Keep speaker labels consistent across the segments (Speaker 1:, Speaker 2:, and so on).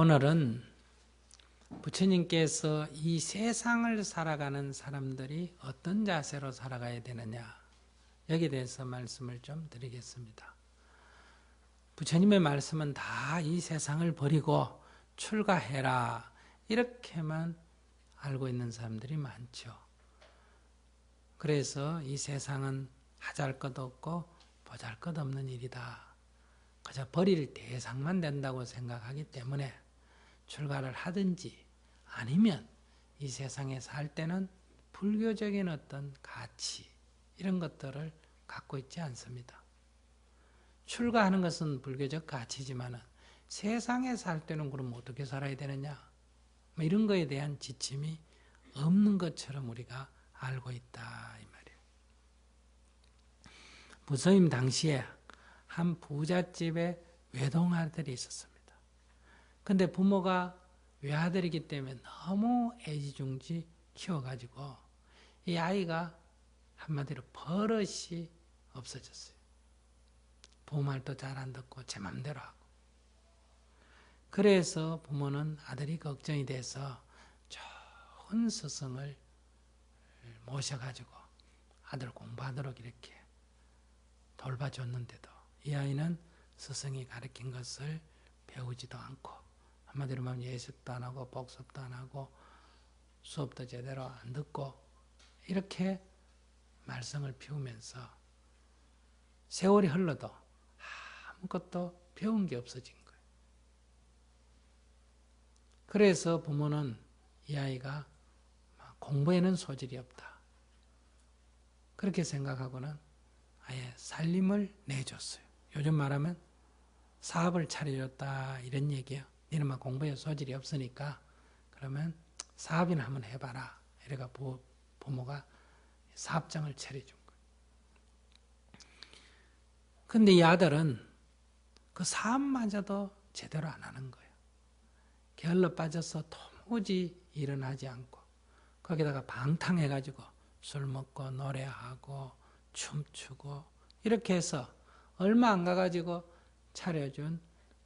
Speaker 1: 오늘은 부처님께서 이 세상을 살아가는 사람들이 어떤 자세로 살아가야 되느냐 여기에 대해서 말씀을 좀 드리겠습니다. 부처님의 말씀은 다 이 세상을 버리고 출가해라 이렇게만 알고 있는 사람들이 많죠. 그래서 이 세상은 하잘 것 없고 보잘 것 없는 일이다. 그저 버릴 대상만 된다고 생각하기 때문에 출가를 하든지 아니면 이 세상에 살 때는 불교적인 어떤 가치 이런 것들을 갖고 있지 않습니다. 출가하는 것은 불교적 가치지만 세상에 살 때는 그럼 어떻게 살아야 되느냐 뭐 이런 거에 대한 지침이 없는 것처럼 우리가 알고 있다 이 말이에요. 무서임 당시에 한 부잣집에 외동 아들이 있었습니다. 근데 부모가 외아들이기 때문에 너무 애지중지 키워가지고 이 아이가 한마디로 버릇이 없어졌어요. 부모 말도 잘 안 듣고 제 맘대로 하고. 그래서 부모는 아들이 걱정이 돼서 좋은 스승을 모셔가지고 아들 공부하도록 이렇게 돌봐줬는데도 이 아이는 스승이 가르친 것을 배우지도 않고 한마디로 말하면 예습도 안 하고 복습도 안 하고 수업도 제대로 안 듣고 이렇게 말썽을 피우면서 세월이 흘러도 아무것도 배운 게 없어진 거예요. 그래서 부모는 이 아이가 공부에는 소질이 없다. 그렇게 생각하고는 아예 살림을 내줬어요. 요즘 말하면 사업을 차려줬다 이런 얘기예요. 막 공부에 소질이 없으니까 그러면 사업이나 한번 해봐라. 이래가 부, 부모가 사업장을 차려준 거예요. 근데 이 아들은 그 사업마저도 제대로 안 하는 거예요. 게을러 빠져서 도무지 일어나지 않고 거기다가 방탕해가지고 술 먹고 노래하고 춤추고 이렇게 해서 얼마 안 가가지고 차려준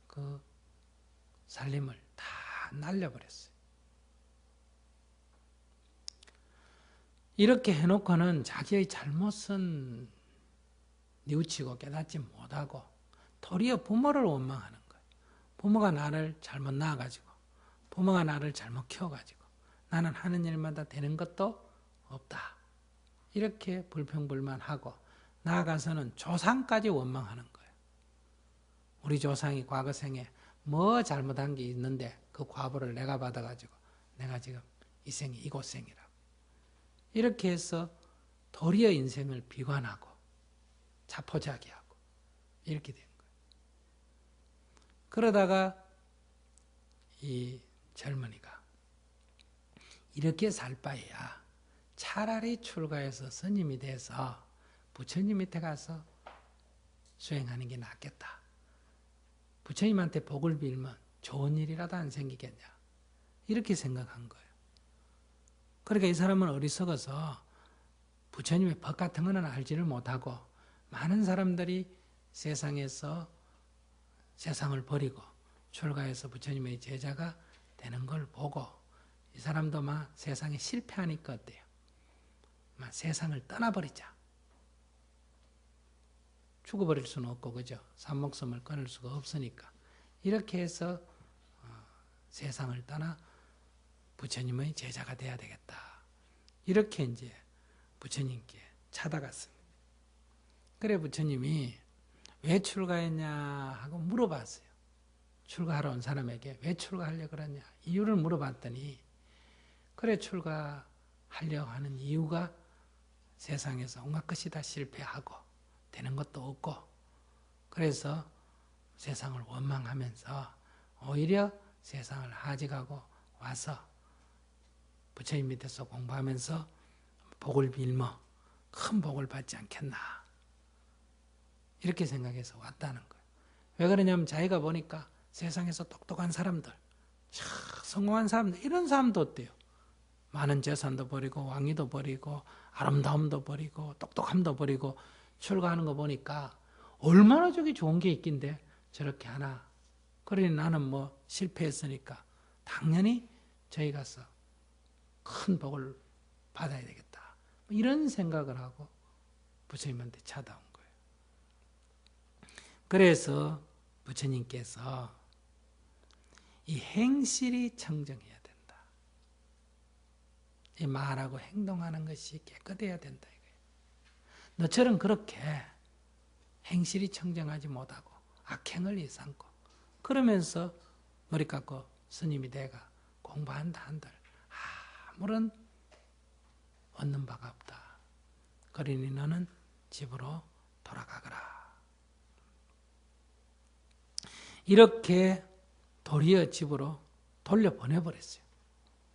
Speaker 1: 그 살림을 다 날려버렸어요. 이렇게 해놓고는 자기의 잘못은 뉘우치고 깨닫지 못하고 도리어 부모를 원망하는 거예요. 부모가 나를 잘못 낳아가지고 부모가 나를 잘못 키워가지고 나는 하는 일마다 되는 것도 없다. 이렇게 불평불만하고 나아가서는 조상까지 원망하는 거예요. 우리 조상이 과거 생에 뭐 잘못한 게 있는데 그 과보를 내가 받아가지고 내가 지금 이 생이 이곳생이라고. 이렇게 해서 도리어 인생을 비관하고 자포자기하고 이렇게 된 거예요. 그러다가 이 젊은이가 이렇게 살 바에야 차라리 출가해서 스님이 돼서 부처님 밑에 가서 수행하는 게 낫겠다. 부처님한테 복을 빌면 좋은 일이라도 안 생기겠냐. 이렇게 생각한 거예요. 그러니까 이 사람은 어리석어서 부처님의 법 같은 거는 알지를 못하고 많은 사람들이 세상에서 세상을 버리고 출가해서 부처님의 제자가 되는 걸 보고 이 사람도 막 세상에 실패하니까 어때요? 막 세상을 떠나버리자. 죽어버릴 수는 없고 그죠? 산목섬을 끊을 수가 없으니까 이렇게 해서 어, 세상을 떠나 부처님의 제자가 돼야 되겠다. 이렇게 이제 부처님께 찾아갔습니다. 그래 부처님이 왜 출가했냐 하고 물어봤어요. 출가하러 온 사람에게 왜 출가하려 그러냐 이유를 물어봤더니 그래 출가하려 하는 이유가 세상에서 온갖 것이 다 실패하고 되는 것도 없고 그래서 세상을 원망하면서 오히려 세상을 하직하고 와서 부처님 밑에서 공부하면서 복을 빌며 큰 복을 받지 않겠나 이렇게 생각해서 왔다는 거예요. 왜 그러냐면 자기가 보니까 세상에서 똑똑한 사람들 성공한 사람들 이런 사람도 어때요? 많은 재산도 버리고 왕위도 버리고 아름다움도 버리고 똑똑함도 버리고 출가하는 거 보니까 얼마나 저기 좋은 게 있긴데 저렇게 하나. 그러니 나는 뭐 실패했으니까 당연히 저희 가서 큰 복을 받아야 되겠다. 이런 생각을 하고 부처님한테 찾아온 거예요. 그래서 부처님께서 이 행실이 청정해야 된다. 이 말하고 행동하는 것이 깨끗해야 된다. 너처럼 그렇게 행실이 청정하지 못하고 악행을 일삼고 그러면서 머리 깎고 스님이 내가 공부한다 한들 아무런 얻는 바가 없다. 그러니 너는 집으로 돌아가거라. 이렇게 도리어 집으로 돌려보내버렸어요.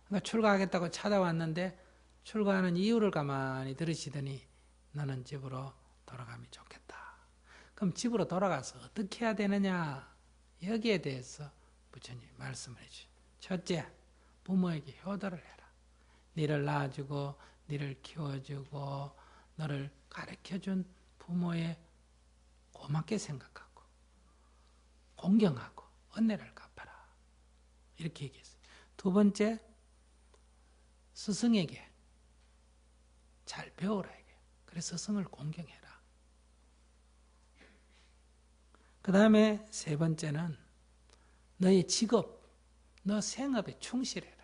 Speaker 1: 그러니까 출가하겠다고 찾아왔는데 출가하는 이유를 가만히 들으시더니 너는 집으로 돌아가면 좋겠다. 그럼 집으로 돌아가서 어떻게 해야 되느냐? 여기에 대해서 부처님 말씀을 해주죠. 첫째, 부모에게 효도를 해라. 니를 낳아주고, 니를 키워주고, 너를 가르쳐준 부모의 고맙게 생각하고, 공경하고, 은혜를 갚아라. 이렇게 얘기했어요. 두 번째, 스승에게 잘 배우라. 그래서 스승을 공경해라. 그 다음에 세 번째는 너의 직업, 너 생업에 충실해라.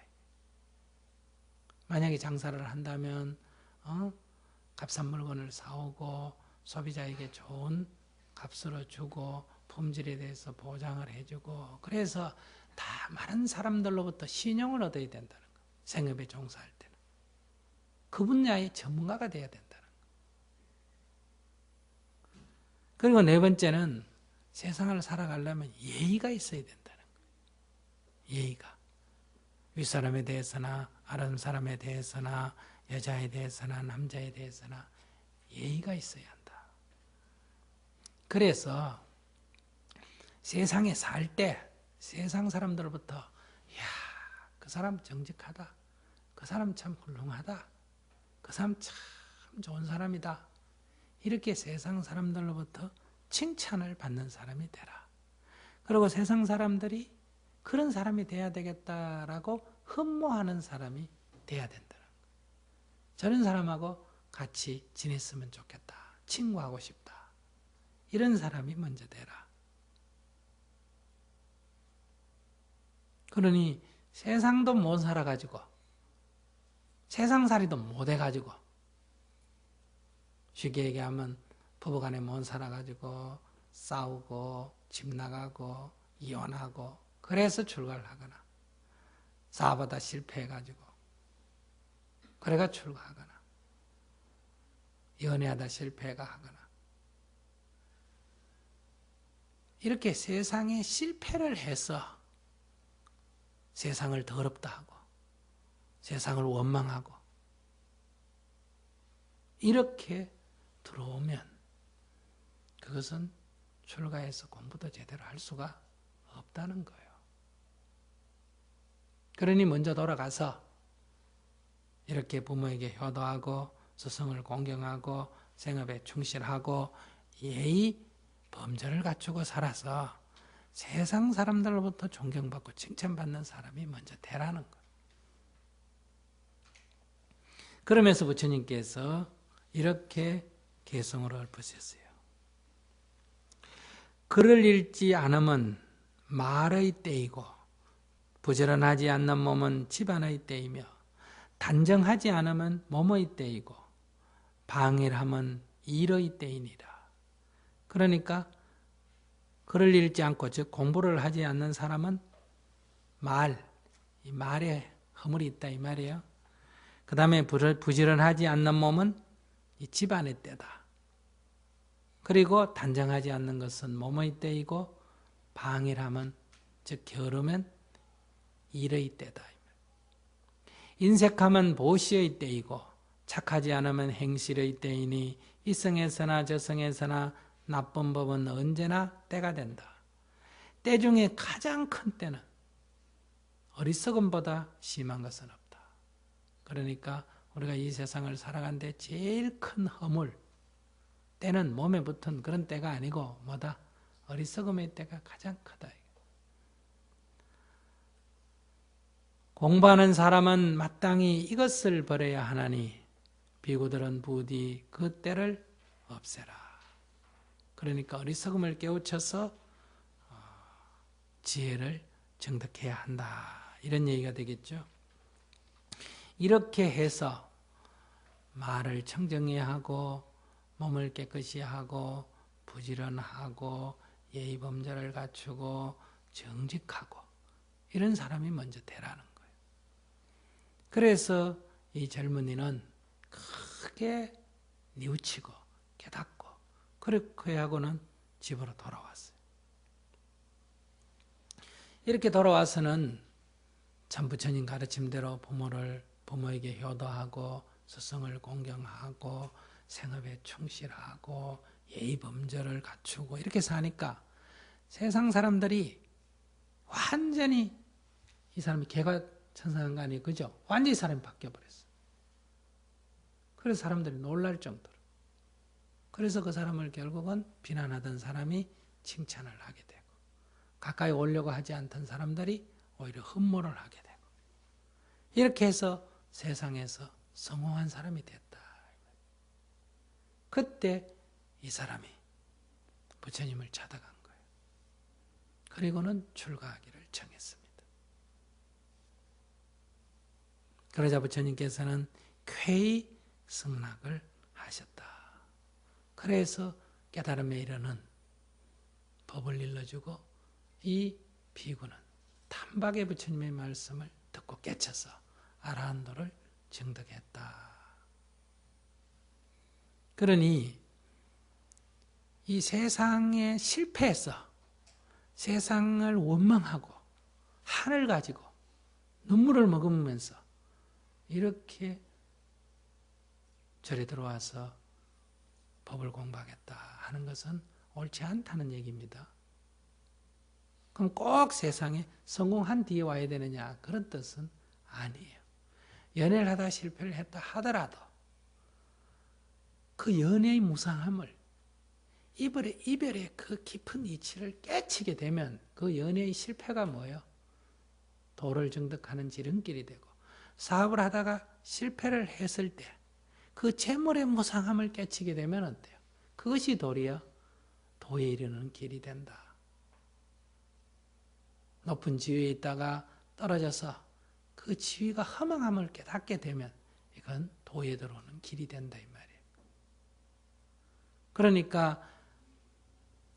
Speaker 1: 만약에 장사를 한다면 어? 값싼 물건을 사오고 소비자에게 좋은 값으로 주고 품질에 대해서 보장을 해주고 그래서 다 많은 사람들로부터 신용을 얻어야 된다는 거. 생업에 종사할 때는 그 분야의 전문가가 돼야 된다는 거. 그리고 네 번째는 세상을 살아가려면 예의가 있어야 된다는 거예요. 예의가. 윗사람에 대해서나 아는 사람에 대해서나 여자에 대해서나 남자에 대해서나 예의가 있어야 한다. 그래서 세상에 살 때 세상 사람들부터 야, 그 사람 정직하다. 그 사람 참 훌륭하다. 그 사람 참 좋은 사람이다. 이렇게 세상 사람들로부터 칭찬을 받는 사람이 되라. 그리고 세상 사람들이 그런 사람이 돼야 되겠다라고 흠모하는 사람이 돼야 된다. 저런 사람하고 같이 지냈으면 좋겠다. 친구하고 싶다. 이런 사람이 먼저 되라. 그러니 세상도 못 살아가지고 세상살이도 못 해가지고 쉽게 얘기하면 부부간에 못 살아가지고 싸우고 집 나가고 이혼하고 그래서 출가를 하거나 사업하다 실패해가지고 그래가 출가하거나 연애하다 실패가 하거나 이렇게 세상에 실패를 해서 세상을 더럽다 하고 세상을 원망하고 이렇게 들어오면 그것은 출가해서 공부도 제대로 할 수가 없다는 거예요. 그러니 먼저 돌아가서 이렇게 부모에게 효도하고 스승을 공경하고 생업에 충실하고 예의 범절을 갖추고 살아서 세상 사람들로부터 존경받고 칭찬받는 사람이 먼저 되라는 거예요. 그러면서 부처님께서 이렇게 개성으로 읊으셨어요. 글을 읽지 않으면 말의 때이고 부지런하지 않는 몸은 집안의 때이며 단정하지 않으면 몸의 때이고 방일하면 일의 때이니라. 그러니까 글을 읽지 않고 즉 공부를 하지 않는 사람은 말, 이 말에 허물이 있다 이 말이에요. 그 다음에 부지런하지 않는 몸은 이 집안의 때다. 그리고 단정하지 않는 것은 몸의 때이고 방일하면 즉 게으르면 일의 때다. 인색하면 보시의 때이고 착하지 않으면 행실의 때이니 이성에서나 저성에서나 나쁜 법은 언제나 때가 된다. 때 중에 가장 큰 때는 어리석음보다 심한 것은 없다. 그러니까 우리가 이 세상을 살아간데 제일 큰 허물, 때는 몸에 붙은 그런 때가 아니고 뭐다? 어리석음의 때가 가장 크다. 공부하는 사람은 마땅히 이것을 버려야 하나니 비구들은 부디 그 때를 없애라. 그러니까 어리석음을 깨우쳐서 어, 지혜를 정득해야 한다. 이런 얘기가 되겠죠. 이렇게 해서 말을 청정히 하고 몸을 깨끗이 하고 부지런하고 예의 범절을 갖추고 정직하고 이런 사람이 먼저 되라는 거예요. 그래서 이 젊은이는 크게 뉘우치고 깨닫고 그렇게 하고는 집으로 돌아왔어요. 이렇게 돌아와서는 참 부처님 가르침대로 부모를 부모에게 효도하고 스승을 공경하고 생업에 충실하고 예의 범절을 갖추고 이렇게 사니까 세상 사람들이 완전히 이 사람이 개가 천상간이 그죠? 완전히 사람이 바뀌어 버렸어. 그래서 사람들이 놀랄 정도로. 그래서 그 사람을 결국은 비난하던 사람이 칭찬을 하게 되고 가까이 오려고 하지 않던 사람들이 오히려 흠모를 하게 되고 이렇게 해서 세상에서 성공한 사람이 됐다. 그때 이 사람이 부처님을 찾아간 거예요. 그리고는 출가하기를 정했습니다. 그러자 부처님께서는 쾌히 승낙을 하셨다. 그래서 깨달음에 이르는 법을 일러주고 이 비구는 단박에 부처님의 말씀을 듣고 깨쳐서 아라한도를 증득했다. 그러니 이 세상에 실패해서 세상을 원망하고 한을 가지고 눈물을 머금으면서 이렇게 절에 들어와서 법을 공부하겠다 하는 것은 옳지 않다는 얘기입니다. 그럼 꼭 세상에 성공한 뒤에 와야 되느냐 그런 뜻은 아니에요. 연애를 하다 실패를 했다 하더라도 그 연애의 무상함을 이별의, 이별의 그 깊은 이치를 깨치게 되면 그 연애의 실패가 뭐예요? 도를 정득하는 지름길이 되고 사업을 하다가 실패를 했을 때 그 재물의 무상함을 깨치게 되면 어때요? 그것이 도리어 도에 이르는 길이 된다. 높은 지위에 있다가 떨어져서 그 지위가 허망함을 깨닫게 되면 이건 도에 들어오는 길이 된다. 그러니까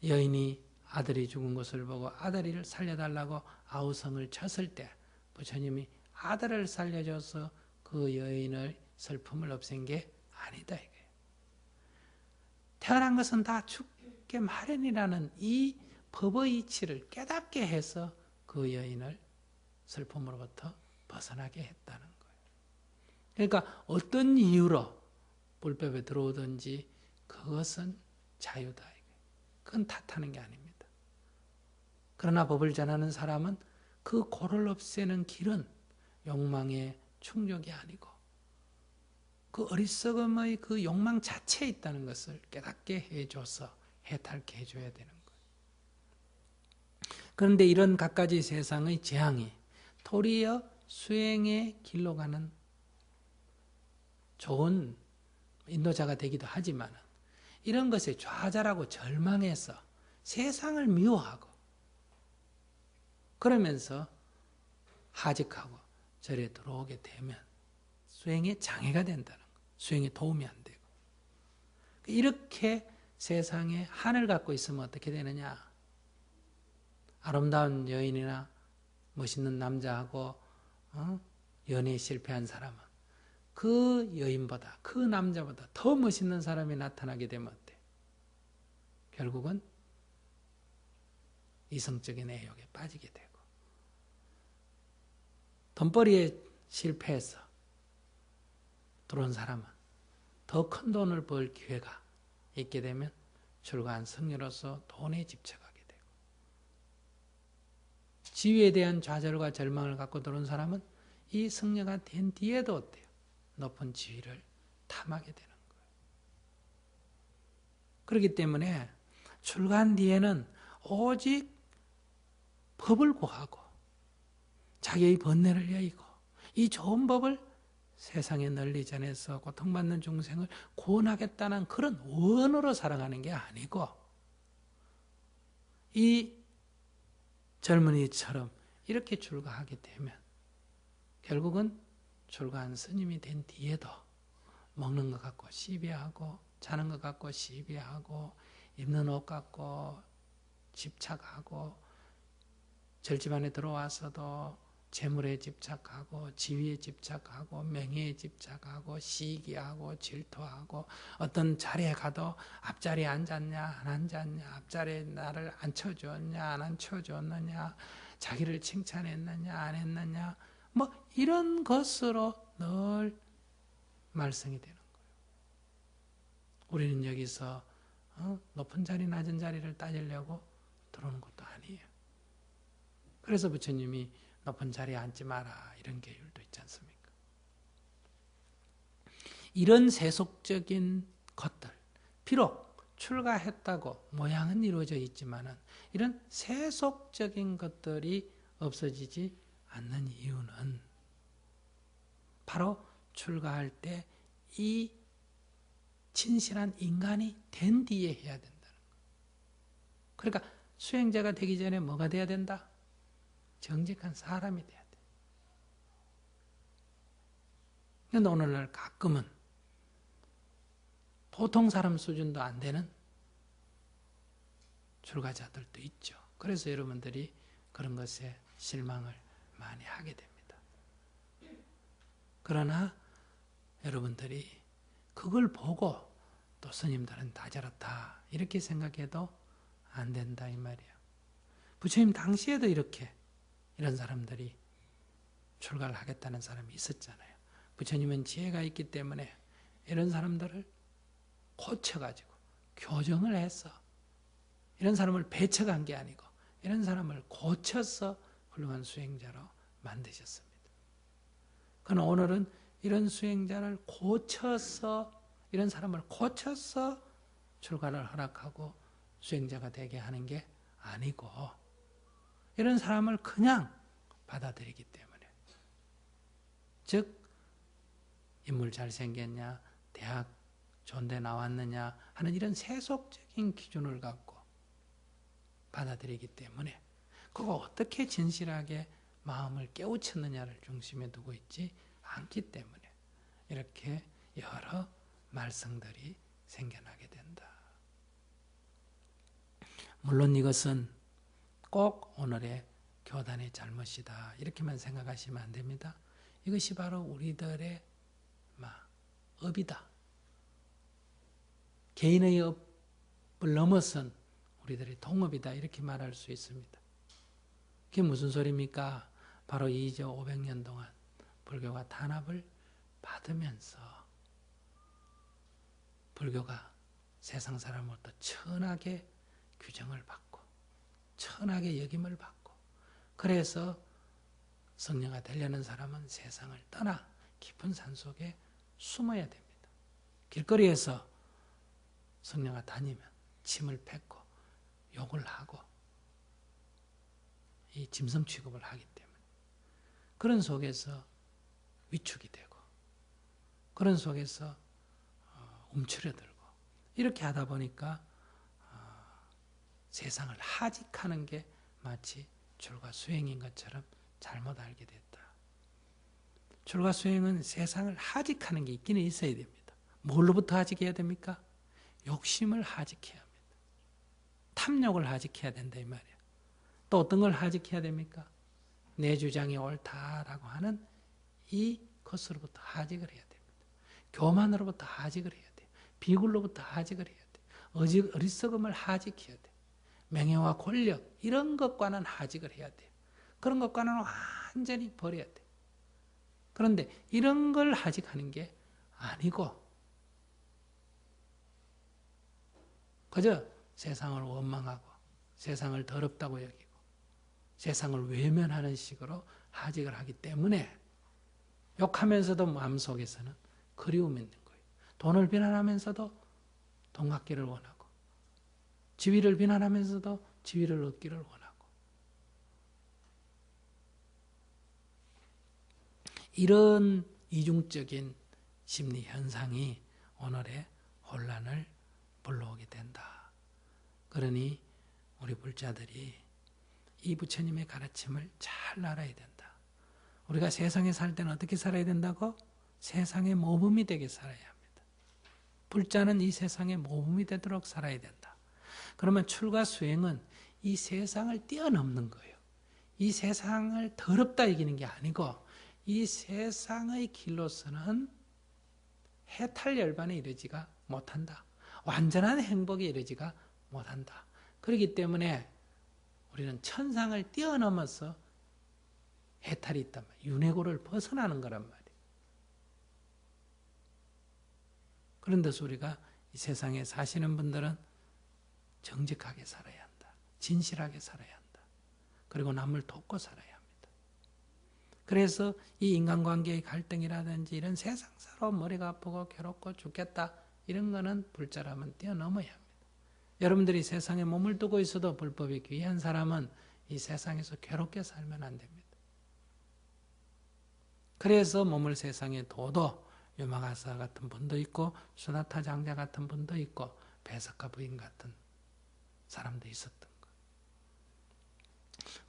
Speaker 1: 여인이 아들이 죽은 것을 보고 아들을 살려달라고 아우성을 쳤을 때 부처님이 아들을 살려줘서 그 여인의 슬픔을 없앤 게 아니다. 태어난 것은 다 죽게 마련이라는 이 법의 이치를 깨닫게 해서 그 여인을 슬픔으로부터 벗어나게 했다는 거예요. 그러니까 어떤 이유로 불법에 들어오든지 그것은 자유다. 그건 탓하는 게 아닙니다. 그러나 법을 전하는 사람은 그 고를 없애는 길은 욕망의 충족이 아니고 그 어리석음의 그 욕망 자체에 있다는 것을 깨닫게 해줘서 해탈케 해줘야 되는 거예요. 그런데 이런 갖가지 세상의 재앙이 도리어 수행의 길로 가는 좋은 인도자가 되기도 하지만 이런 것에 좌절하고 절망해서 세상을 미워하고 그러면서 하직하고 절에 들어오게 되면 수행에 장애가 된다는 거. 수행에 도움이 안 되고. 이렇게 세상에 한을 갖고 있으면 어떻게 되느냐? 아름다운 여인이나 멋있는 남자하고 어? 연애에 실패한 사람은 그 여인보다 그 남자보다 더 멋있는 사람이 나타나게 되면 어때? 결국은 이성적인 애욕에 빠지게 되고 돈벌이에 실패해서 들어온 사람은 더 큰 돈을 벌 기회가 있게 되면 출가한 성녀로서 돈에 집착하게 되고 지위에 대한 좌절과 절망을 갖고 들어온 사람은 이 성녀가 된 뒤에도 어때요? 높은 지위를 탐하게 되는 거예요. 그렇기 때문에 출간 뒤에는 오직 법을 구하고 자기의 번뇌를 여의고 이 좋은 법을 세상에 널리 전해서 고통받는 중생을 구원하겠다는 그런 원으로 살아가는 게 아니고 이 젊은이처럼 이렇게 출가하게 되면 결국은 출가한 스님이 된 뒤에도 먹는 것 갖고 시비하고 자는 것 갖고 시비하고 입는 옷 갖고 집착하고 절집안에 들어와서도 재물에 집착하고 지위에 집착하고 명예에 집착하고 시기하고 질투하고 어떤 자리에 가도 앞자리에 앉았냐 안 앉았냐 앞자리에 나를 앉혀줬냐 안 앉혀줬느냐 자기를 칭찬했느냐 안 했느냐 뭐 이런 것으로 늘 말썽이 되는 거예요. 우리는 여기서 어? 높은 자리 낮은 자리를 따지려고 들어오는 것도 아니에요. 그래서 부처님이 높은 자리에 앉지 마라 이런 계율도 있지 않습니까? 이런 세속적인 것들 비록 출가했다고 모양은 이루어져 있지만은 이런 세속적인 것들이 없어지지 않는 이유는 바로 출가할 때 이 진실한 인간이 된 뒤에 해야 된다는 거. 그러니까 수행자가 되기 전에 뭐가 돼야 된다? 정직한 사람이 돼야 돼. 그런데 오늘날 가끔은 보통 사람 수준도 안 되는 출가자들도 있죠. 그래서 여러분들이 그런 것에 실망을 많이 하게 됩니다. 그러나 여러분들이 그걸 보고 또 스님들은 다 저렇다 이렇게 생각해도 안 된다 이 말이에요. 부처님 당시에도 이렇게 이런 사람들이 출가를 하겠다는 사람이 있었잖아요. 부처님은 지혜가 있기 때문에 이런 사람들을 고쳐가지고 교정을 해서 이런 사람을 배척한 게 아니고 이런 사람을 고쳐서 훌륭한 수행자로 만드셨습니다. 그러나 오늘은 이런 수행자를 고쳐서 이런 사람을 고쳐서 출가를 허락하고 수행자가 되게 하는 게 아니고 이런 사람을 그냥 받아들이기 때문에 즉 인물 잘생겼냐 대학 존대 나왔느냐 하는 이런 세속적인 기준을 갖고 받아들이기 때문에 그거 어떻게 진실하게 마음을 깨우쳤느냐를 중심에 두고 있지 않기 때문에 이렇게 여러 말썽들이 생겨나게 된다. 물론 이것은 꼭 오늘의 교단의 잘못이다. 이렇게만 생각하시면 안 됩니다. 이것이 바로 우리들의 막 업이다. 개인의 업을 넘어선 우리들의 동업이다. 이렇게 말할 수 있습니다. 그게 무슨 소리입니까? 바로 이제 500년 동안 불교가 탄압을 받으면서 불교가 세상 사람으로부터 천하게 규정을 받고 천하게 여김을 받고 그래서 성령가 되려는 사람은 세상을 떠나 깊은 산속에 숨어야 됩니다. 길거리에서 성령가 다니면 침을 뱉고 욕을 하고 이 짐승 취급을 하기 때문에 그런 속에서 위축이 되고 그런 속에서 어, 움츠려들고 이렇게 하다 보니까 어, 세상을 하직하는 게 마치 출가 수행인 것처럼 잘못 알게 됐다. 출가 수행은 세상을 하직하는 게 있기는 있어야 됩니다. 뭘로부터 하직해야 됩니까? 욕심을 하직해야 합니다. 탐욕을 하직해야 된다 이 말이야. 또 어떤 걸 하직해야 됩니까? 내 주장이 옳다라고 하는 이 것으로부터 하직을 해야 됩니다. 교만으로부터 하직을 해야 돼요. 비굴로부터 하직을 해야 돼요. 어지, 어리석음을 하직해야 돼요. 명예와 권력 이런 것과는 하직을 해야 돼요. 그런 것과는 완전히 버려야 돼요. 그런데 이런 걸 하직하는 게 아니고 그저 세상을 원망하고 세상을 더럽다고 여기고 세상을 외면하는 식으로 하직을 하기 때문에 욕하면서도 마음속에서는 그리움이 있는 거예요. 돈을 비난하면서도 돈 갖기를 원하고 지위를 비난하면서도 지위를 얻기를 원하고 이런 이중적인 심리 현상이 오늘의 혼란을 불러오게 된다. 그러니 우리 불자들이 이 부처님의 가르침을 잘 알아야 된다. 우리가 세상에 살 때는 어떻게 살아야 된다고? 세상의 모범이 되게 살아야 합니다. 불자는 이 세상의 모범이 되도록 살아야 된다. 그러면 출가 수행은 이 세상을 뛰어넘는 거예요. 이 세상을 더럽다 이기는 게 아니고 이 세상의 길로서는 해탈 열반에 이르지가 못한다. 완전한 행복에 이르지가 못한다. 그렇기 때문에 우리는 천상을 뛰어넘어서 해탈이 있단 말이에요. 윤회고를 벗어나는 거란 말이에요. 그런데서 우리가 이 세상에 사시는 분들은 정직하게 살아야 한다. 진실하게 살아야 한다. 그리고 남을 돕고 살아야 합니다. 그래서 이 인간관계의 갈등이라든지 이런 세상사로 머리가 아프고 괴롭고 죽겠다 이런 거는 불자라면 뛰어넘어야 합니다. 여러분들이 세상에 몸을 두고 있어도 불법이 귀한 사람은 이 세상에서 괴롭게 살면 안 됩니다. 그래서 몸을 세상에 둬도 유마가사 같은 분도 있고 수나타 장자 같은 분도 있고 배석가 부인 같은 사람도 있었던 거.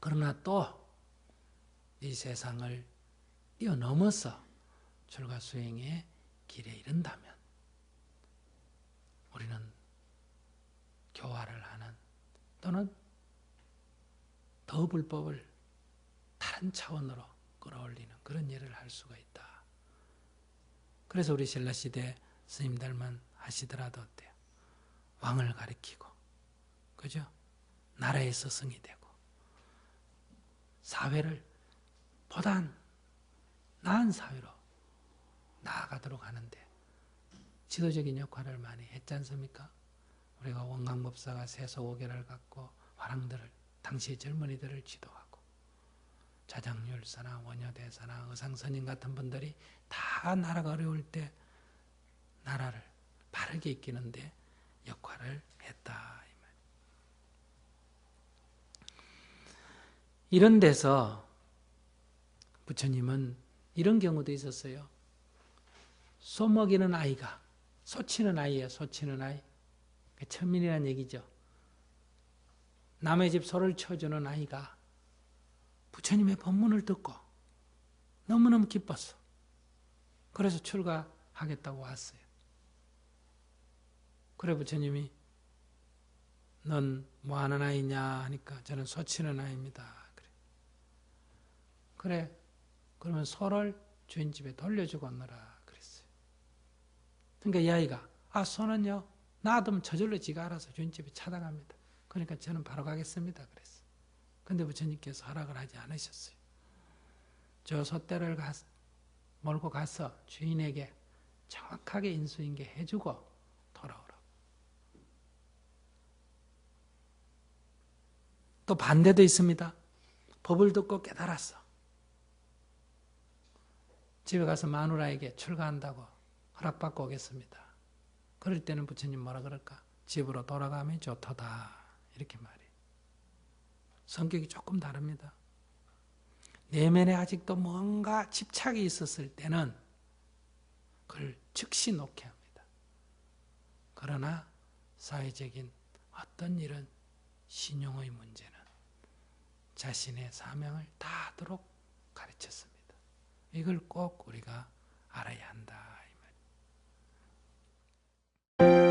Speaker 1: 그러나 또 이 세상을 뛰어넘어서 출가 수행의 길에 이른다면 우리는 교화를 하는 또는 더 불법을 다른 차원으로 끌어올리는 그런 일을 할 수가 있다. 그래서 우리 신라 시대 스님들만 하시더라도 어때요? 왕을 가리키고, 그죠? 나라의 스승이 되고, 사회를 보다 나은 사회로 나아가도록 하는데 지도적인 역할을 많이 했지 않습니까? 우리가 원광 법사가 세소오계를 갖고 화랑들을 당시의 젊은이들을 지도하고 자장율사나 원효대사나 의상선임 같은 분들이 다 나라가 어려울 때 나라를 바르게 이끄는데 역할을 했다. 이런 데서 부처님은 이런 경우도 있었어요. 소 먹이는 아이가 소 치는 아이예요. 소 치는 아이. 천민이라는 얘기죠. 남의 집 소를 쳐주는 아이가 부처님의 법문을 듣고 너무너무 기뻤어. 그래서 출가하겠다고 왔어요. 그래 부처님이 넌 뭐 하는 아이냐 하니까 저는 소 치는 아이입니다. 그래. 그래. 그러면 소를 주인 집에 돌려주고 오너라 그랬어요. 그러니까 이 아이가 아 소는요 놔두면 저절로 지가 알아서 주인 집에 찾아갑니다. 그러니까 저는 바로 가겠습니다. 그랬어. 근데 부처님께서 허락을 하지 않으셨어요. 저 소떼를 가, 몰고 가서 주인에게 정확하게 인수인계 해주고 돌아오라고. 또 반대도 있습니다. 법을 듣고 깨달았어. 집에 가서 마누라에게 출가한다고 허락받고 오겠습니다. 그럴 때는 부처님 뭐라 그럴까? 집으로 돌아가면 좋다. 이렇게 말해. 성격이 조금 다릅니다. 내면에 아직도 뭔가 집착이 있었을 때는 그걸 즉시 놓게 합니다. 그러나 사회적인 어떤 일은 신용의 문제는 자신의 사명을 다하도록 가르쳤습니다. 이걸 꼭 우리가 알아야 한다. you